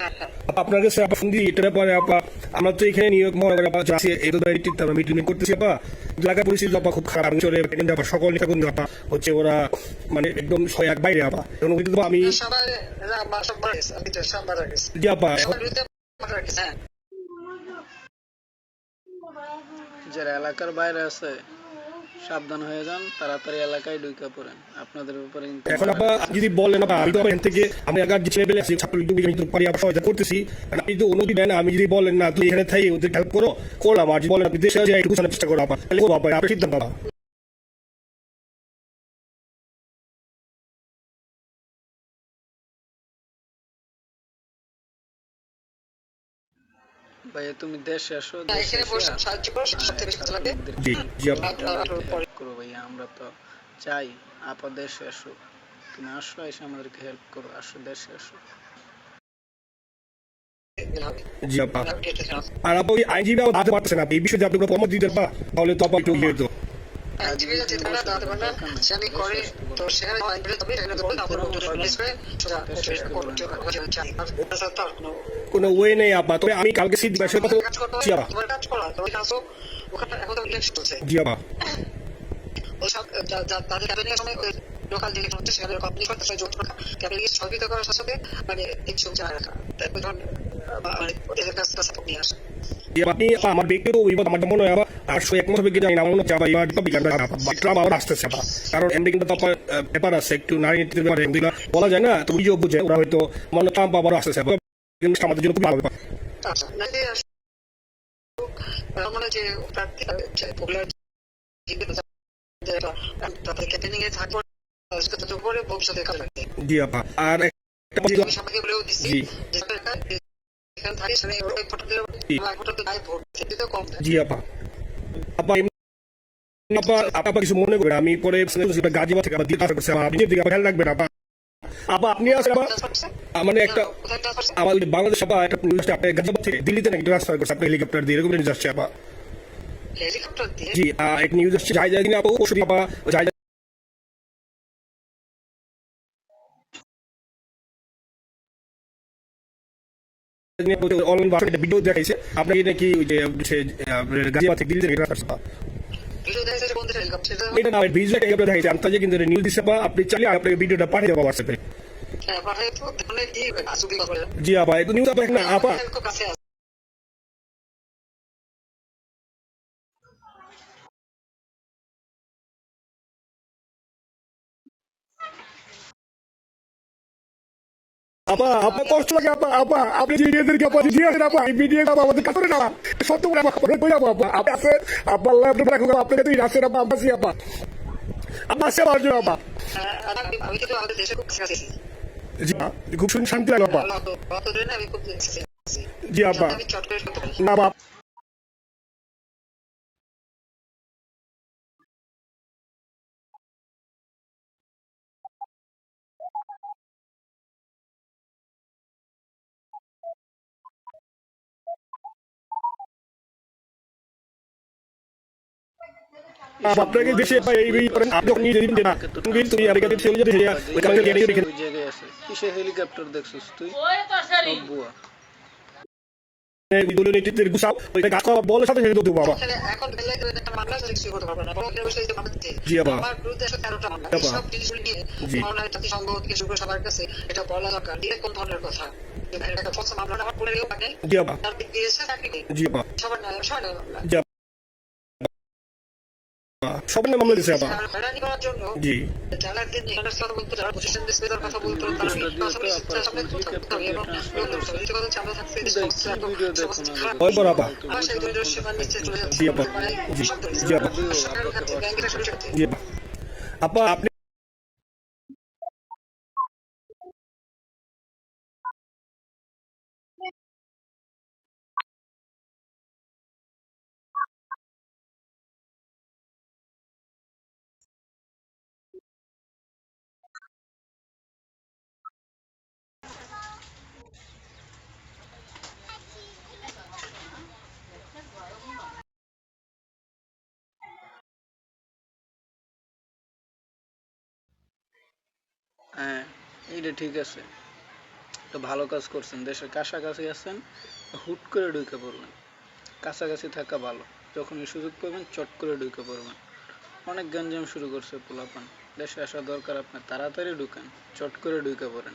আপা, আপনার কাছে আপা ফোন দিই এটার ব্যাপারে আপা আমরা তো এখানে নিয়োগ মহানগরে আপা যাচ্ছি এই তো দায়িত্ব আমরা মিটিং করতেছি আপা। এলাকার পরিস্থিতি আপা খুব খারাপ চলে কিন্তু আপা সকল নেতাকর্মী আপা হচ্ছে ওরা মানে একদম ছয় এক বাইরে আপা। এখন কিন্তু আমি জি আপা হ্যাঁ। যারা এলাকার বাইরে আছে সাবধান হয়ে যান, তাড়াতাড়ি এলাকায় ঢুকে পড়েন। আপনাদের ব্যাপারে এখন আপা যদি বলেন আপা আমি তো এখান থেকে, আমি আগার যে ছেলেবেলে আছি ছাত্রলীগ আমি তো পারি আপনার সহায়তা করতেছি। আপনি যদি অনুমতি দেন, আমি যদি বলেন না তুই এখানে থাই, ওদের হেল্প করো করলাম আর যদি বলেন আপনি দেশে যাই, একটু চেষ্টা করো আপা তাহলে আপা আপনি সিদ্ধান্ত আপা ভাইয়া তুমি দেশে আসো এখানে বসে সাহায্য করো সাথে বেশি লাগে করো ভাইয়া আমরা তো চাই আপা দেশে আসো তুমি আসো এসে আমাদেরকে হেল্প করো আসো দেশে আসো। জি আপা। আর আপা ওই আইনজীবী আবার দাঁড়াতে পারতেছেন না এই বিষয়ে যদি আপনি কোনো পরামর্শ দিতে পারেন তাহলে তো আপা একটু কোনো ওয়ে নেই আপা তবে আমি কালকে লোকাল যে হচ্ছে সেখানে সাপোর্ট নিয়ে আসা আমার ব্যক্তিগত আমার মনে হয় আপা আটশো এক মাস বিজ্ঞান আমার মনে হচ্ছে আপা এবার টপিক আমরা আপা ট্রাম আবার আসতেছে কারণ এমনি কিন্তু তো আপা ব্যাপার আছে একটু নারী নেতৃত্বের ব্যাপারে এগুলো বলা যায় না তুমি নিজেও বুঝে ওরা হয়তো মনে ট্রাম্প আবারও আসতেছে আমাদের জন্য খুব ভালো ব্যাপার। আচ্ছা না যে আমার মনে হয় যে প্রার্থী তাদের ক্যাম্পেনিং এ থাকবে সেটা ভবিষ্যতে কাজে লাগবে। জি আপা আর সবাইকে বলেও দিচ্ছি। যে জি আপা। আপা কিছু মনে করেন আমি পরে গাজিবা থেকে দিয়ে আসা আপনি দিকে খেয়াল রাখবেন আপা আপা আপনি আসেন আপা মানে একটা আমার বাংলাদেশ আপা একটা আপনি গাজিবাদ থেকে দিল্লিতে নাকি ট্রান্সফার করছে আপনি হেলিকপ্টার দিয়ে এরকম নিউজ আসছে আপা জি এক নিউজ আসছে যাই কিনা আপা ওষুধ আপা যাই অনলাইন ভিডিও দেখাইছে। নাকি ওই যে থেকে এটা না দেখাইছে। আমি কিন্তু নিউজ আপনি চাইলে আপনাকে ভিডিওটা পাঠিয়ে দেবো হোয়াটসঅ্যাপে হ্যাঁ জি আপা একটু নিউজ আপা না আপা। আপা আপা কষ্ট লাগে আপা আপা আপনি যে মেয়েদেরকে আপা দিয়ে আসেন আপা এই ভিডিও আপা আমাদের কাছে না। সত্য করে আপা আমরা কই আপা আপনি আছে আপা আল্লাহ আপনার রাখুন আপনার কাছে আসেন আপা আমরা আপা। আমার জন্য খুব জি খুব শান্তি লাগল আপা। জি আপা। না আপা। আপনাকে দেশে এই করেন আপনি যখন নিয়ে যাবেন যে না তুমি তুমি আমেরিকাতে চলে যাবে যে ওই কারণে গেড়ে রেখে ওই জায়গায় আছে কিসে হেলিকপ্টার দেখছিস তুই? বুয়া। নেতৃত্বের গুছাও ওইটা গাছ সাথে দেবো বাবা। তাহলে এখন বেলা করে একটা মামলা রেজিস্ট্রি করতে পারবে না বড় বিষয় যে মামলা জি, মামলা সব জিনিসগুলি নিয়ে জি। থেকে না মামলা দিছে আপা জি। ওই বড় আপা আপনি হ্যাঁ এইটা ঠিক আছে। তো ভালো কাজ করছেন, দেশের কাছাকাছি আছেন, হুট করে ঢুকে পড়লেন। কাছাকাছি থাকা ভালো যখন এই সুযোগ পাবেন চট করে ঢুকে পড়বেন। অনেক গঞ্জাম শুরু করছে পোলাপান, দেশে আসা দরকার আপনার, তাড়াতাড়ি ঢুকেন, চট করে ঢুকে পড়েন।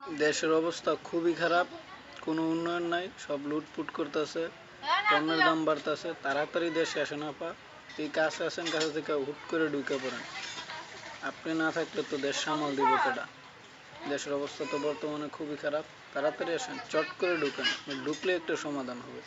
দেশের অবস্থা খুবই খারাপ, কোনো উন্নয়ন নাই, সব লুটপুট করতেছে, পণ্যের দাম বাড়তেছে, তাড়াতাড়ি দেশে আসে না পা এই কাছে আসেন, কাছে থেকে হুট করে ঢুকে পড়েন। আপনি না থাকলে তো দেশ সামাল দিব কেটা দেশের অবস্থা তো বর্তমানে খুবই খারাপ, তাড়াতাড়ি আসেন, চট করে ঢুকেন, ঢুকলে একটা সমাধান হবে।